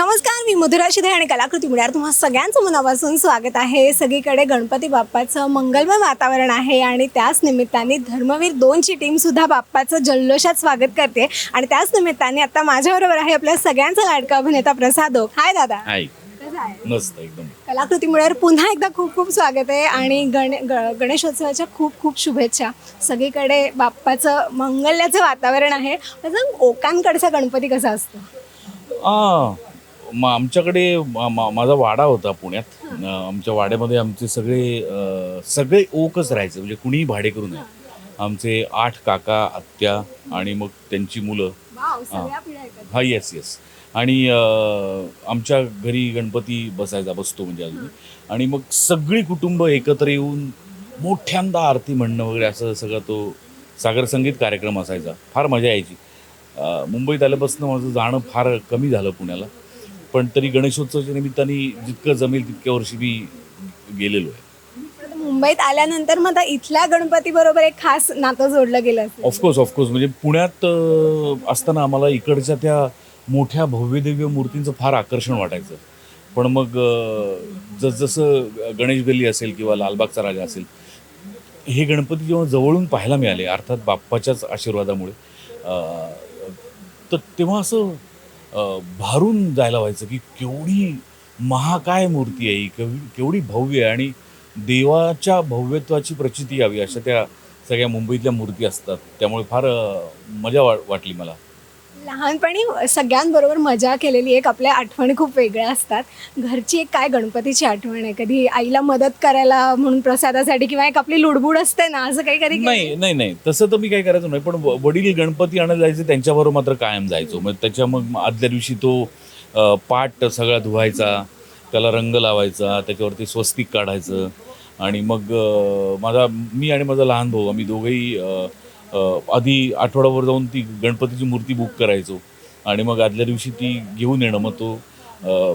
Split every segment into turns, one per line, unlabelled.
नमस्कार मी मधुरा शिधे आणि कलाकृती मुळ्यावर तुम्हा सगळ्यांचं मनापासून स्वागत आहे. सगळीकडे गणपती बाप्पाचं मंगलमय वातावरण आहे आणि त्याच निमित्ताने धर्मवीर दोनची टीम सुद्धा बाप्पाचं जल्लोषात स्वागत करते. आणि त्याच निमित्ताने आता माझ्याबरोबर आहे आपल्या सगळ्यांचा लाडका अभिनेता प्रसाद हाय दादा.
हाय. मस्त एकदम.
कलाकृती मुळ्यावर पुन्हा एकदा खूप खूप स्वागत आहे आणि गण ग गणेशोत्सवाच्या खूप खूप शुभेच्छा. सगळीकडे बाप्पाचं मंगल्याचं वातावरण आहे. ओकांकडचा गणपती कसा असतो?
आ, म आमच्याकडे मा- मा- माझा वाडा होता पुण्यात. अ, आमच्या वाड्यामध्ये आमचे सगळे अ, सगळे ओकच राहायचे. म्हणजे कुणीही भाडेकरू नये. आमचे आठ काका आत्या आणि मग त्यांची मुलं.
वाव सगळ्या पिढ्या एकत्र.
हा येस येस आणि अ, आमच्या घरी गणपती बसायचा बसतो म्हणजे अजून आणि मग सगळी कुटुंब एकत्र येऊन मोठ्यांदा आरती म्हणणं वगैरे असं सगळं तो सागर संगीत कार्यक्रम असायचा. फार मजा यायची. अ, मुंबईत आल्यापासून माझं जाणं फार कमी झालं पुण्याला. पण तरी गणेशोत्सवाच्या निमित्ताने जितकं जमेल तितक्या वर्षी मी गेलेलो आहे.
मुंबईत आल्यानंतर मग आता इथल्या गणपती बरोबर एक खास नातं जोडलं गेलं असेल.
ऑफकोर्स ऑफकोर्स म्हणजे पुण्यात अ, असताना आम्हाला इकडच्या त्या मोठ्या भव्यदिव्य मूर्तींचं फार आकर्षण वाटायचं. पण मग अ, जसजसं गणेश गल्ली असेल किंवा लालबागचा राजा असेल हे गणपती जेव्हा जवळून पाहायला मिळाले अर्थात बाप्पाच्याच आशीर्वादामुळे अ, तर तेव्हा असं भारून जायला व्हायचं की केवढी महाकाय मूर्ती आहे ही केवढी केवढी भव्य आहे आणि देवाच्या भव्यत्वाची प्रचिती यावी अशा त्या सगळ्या मुंबईतल्या मूर्ती असतात. त्यामुळे फार मजा वा वाटली मला.
लहानपणी सगळ्यांबरोबर मजा केलेली एक आपल्या आठवणी खूप वेगळ्या असतात. घरची एक काय गणपतीची आठवण आहे? कधी आईला मदत करायला म्हणून प्रसादासाठी किंवा एक आपली लुडबुड असते ना असं काही कधी
नाही नाही नाही. तसं तर मी काय करायचो नाही पण वडील गणपती आणायला जायचे त्यांच्याबरोबर मात्र कायम जायचो. मग त्याच्या मग आदल्या दिवशी तो पाट सगळा धुवायचा त्याला रंग लावायचा त्याच्यावरती स्वस्तिक काढायचं आणि मग माझा मी आणि माझा लहान भाऊ आम्ही दोघंही आधी आठवड्यावर जाऊन ती गणपतीची मूर्ती बुक करायचो. आणि मग आदल्या दिवशी ती घेऊन येणं. मग तो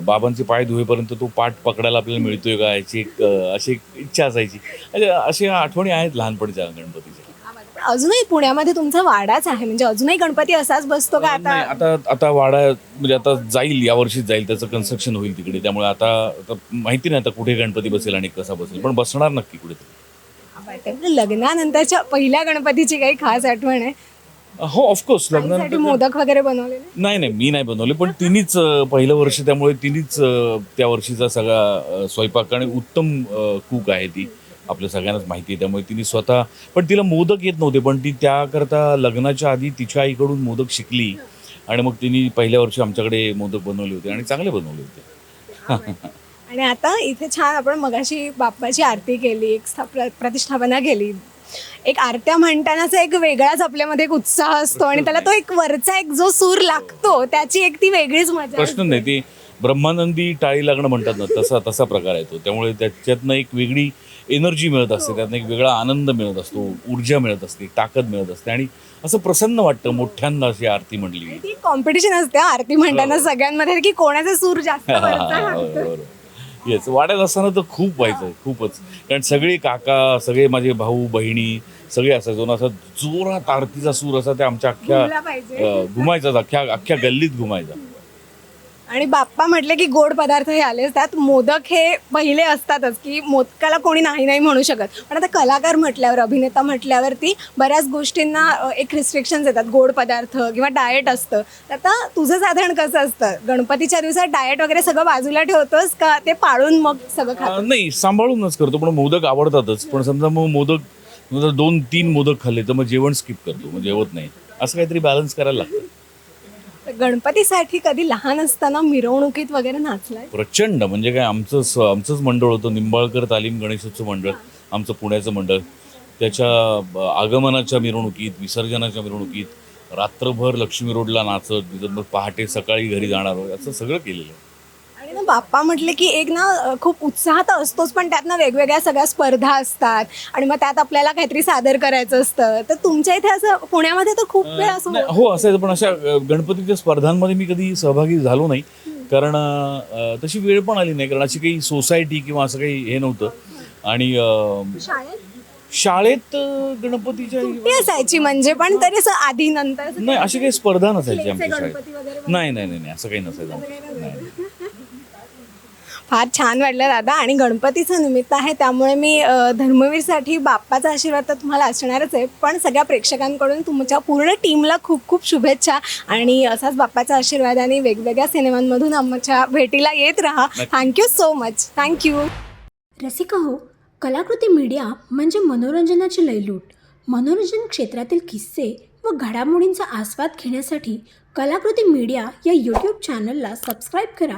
बाबांचे पाय धुवेपर्यंत तो पाठ पकडायला आपल्याला मिळतोय का? याची एक अशी एक इच्छा असायची. अशा अशा आठवणी आहेत लहानपणीच्या गणपतीच्या.
अजूनही पुण्यामध्ये तुमचा वाडाच आहे. म्हणजे अजूनही गणपती असाच बसतो का
नाही
आता?
आता आता वाडा म्हणजे आता जाईल यावर्षीच जाईल. त्याचं कन्स्ट्रक्शन होईल तिकडे. त्यामुळे आता आता माहिती नाही आता कुठे गणपती बसेल आणि कसा बसेल. पण बसणार नक्की कुठेतरी.
म्हणजे लग्नानंतरच्या पहिल्या गणपतीची काही खास आठवण आहे?
हो ऑफकोर्स
आईसाठी
लग्न
मोदक वगैरे बनवलेले?
नाही नाही मी नाही बनवले पण तिनेच अं, पहिलं वर्ष त्यामुळे तिनेच अं, त्या वर्षीचा सगळा अं, स्वयंपाक आणि उत्तम कुक आहे ती. आपल्या सगळ्यांनाच माहिती आहे त्यामुळे तिने स्वतः पण तिला मोदक येत नव्हते पण ती त्याकरता लग्नाच्या आधी तिच्या आईकडून मोदक शिकली. आणि मग तिने पहिल्या वर्षी आमच्याकडे मोदक बनवले होते आणि चांगले बनवले होते.
आणि आता इथे छान आपण मगाशी बाप्पाची आरती केली एक प्रतिष्ठापना केली. एक आरत्या म्हणतानाचा एक वेगळाच आपल्यामध्ये एक उत्साह असतो आणि त्याला तो एक वरचा एक जो सूर लागतो त्याची एक ती वेगळीच मजा
प्रश्न नाही ते ब्रह्मानंदी टाळी लागणं म्हणतात ना तसा तसा प्रकार आहे तो त्यामुळे त्याच्यातनं एक वेगळी एनर्जी मिळत असते त्यातनं एक वेगळा आनंद मिळत असतो ऊर्जा मिळत असते ताकद मिळत असते आणि असं प्रसन्न वाटतं मोठ्यांदा अशी आरती म्हणली.
ती कॉम्पिटिशन असते हा. आरती म्हणताना सगळ्यांमध्ये की कोणाचा सूर जास्त वरचा लागतो.
येस वाड्यात असताना तर खूप व्हायचं खूपच. कारण सगळे काका सगळे माझे भाऊ बहिणी सगळे असायचो. ना असा जोरात आरतीचा सूर असा त्या आमच्या अख्ख्या घुमायचा अख्ख्या अख्ख्या गल्लीत घुमायचा.
आणि बाप्पा म्हटले की गोड पदार्थ हे आले असतात मोदक हे पहिले असतातच की मोदकाला कोणी नाही नाही म्हणू शकत. पण आता कलाकार म्हटल्यावर अभिनेता म्हटल्यावरती बऱ्याच गोष्टींना एक रिस्ट्रिक्शन्स येतात. गोड पदार्थ किंवा डाएट असतं. तर आता तुझं साधारण कसं असतं? गणपतीच्या दिवसात डाएट वगैरे सगळं बाजूला ठेवतोस का? ते पाळून मग सगळं खात
अं, नाही सांभाळूनच करतो पण मोदक आवडतातच. पण समजा मग मोदक दोन तीन मोदक खाल्ले तर मग जेवण स्किप करतो मग जेवत नाही. असं काहीतरी बॅलन्स करायला लागतं.
गणपतीसाठी कधी लहान असताना मिरवणुकीत वगैरे नाचलाय?
प्रचंड. म्हणजे काय आमचं आमचंच मंडळ होतं. निंबाळकर तालीम गणेशोत्सव मंडळ आमचं पुण्याचं मंडळ. त्याच्या आगमनाच्या मिरवणुकीत विसर्जनाच्या मिरवणुकीत रात्रभर लक्ष्मी रोडला नाचत मग पहाटे सकाळी घरी जाणार असं सगळं केलेलं आहे.
बाप्पा म्हटले की एक ना खूप उत्साह तर असतोच पण त्यात ना वेगवेगळ्या सगळ्या स्पर्धा असतात आणि मग त्यात आपल्याला काहीतरी सादर करायचं असतं. तर तुमच्या इथे असं पुण्यामध्ये तर खूप वेळ असं
हो असायचं पण अशा गणपतीच्या स्पर्धांमध्ये मी कधी सहभागी झालो नाही. कारण तशी वेळ पण आली नाही कारण अशी काही सोसायटी किंवा असं काही हे नव्हतं. आणि
शाळेत?
गणपतीच्या
असायची म्हणजे पण तरी असं आधी नंतर
नाही अशी काही स्पर्धा नसायची आमच्या शाळेत. नाही नाही नाही नाही, असं काही नसायचं
फार छान वाटलं दादा. आणि गणपतीचं निमित्त आहे त्यामुळे मी अ, धर्मवीरसाठी बाप्पाचा आशीर्वाद तर तुम्हाला असणारच आहे पण सगळ्या प्रेक्षकांकडून तुमच्या पूर्ण टीमला खूप खूप शुभेच्छा. आणि असाच बाप्पाचा आशीर्वाद आणि वेगवेगळ्या सिनेमांमधून आमच्या भेटीला येत राहा. Thank you so much thank you
Rasika हो कलाकृती मीडिया म्हणजे मनोरंजनाची लयलूट. मनोरंजन क्षेत्रातील किस्से व घडामोडींचा आस्वाद घेण्यासाठी कलाकृती मीडिया या यूट्यूब चॅनलला सबस्क्राईब करा.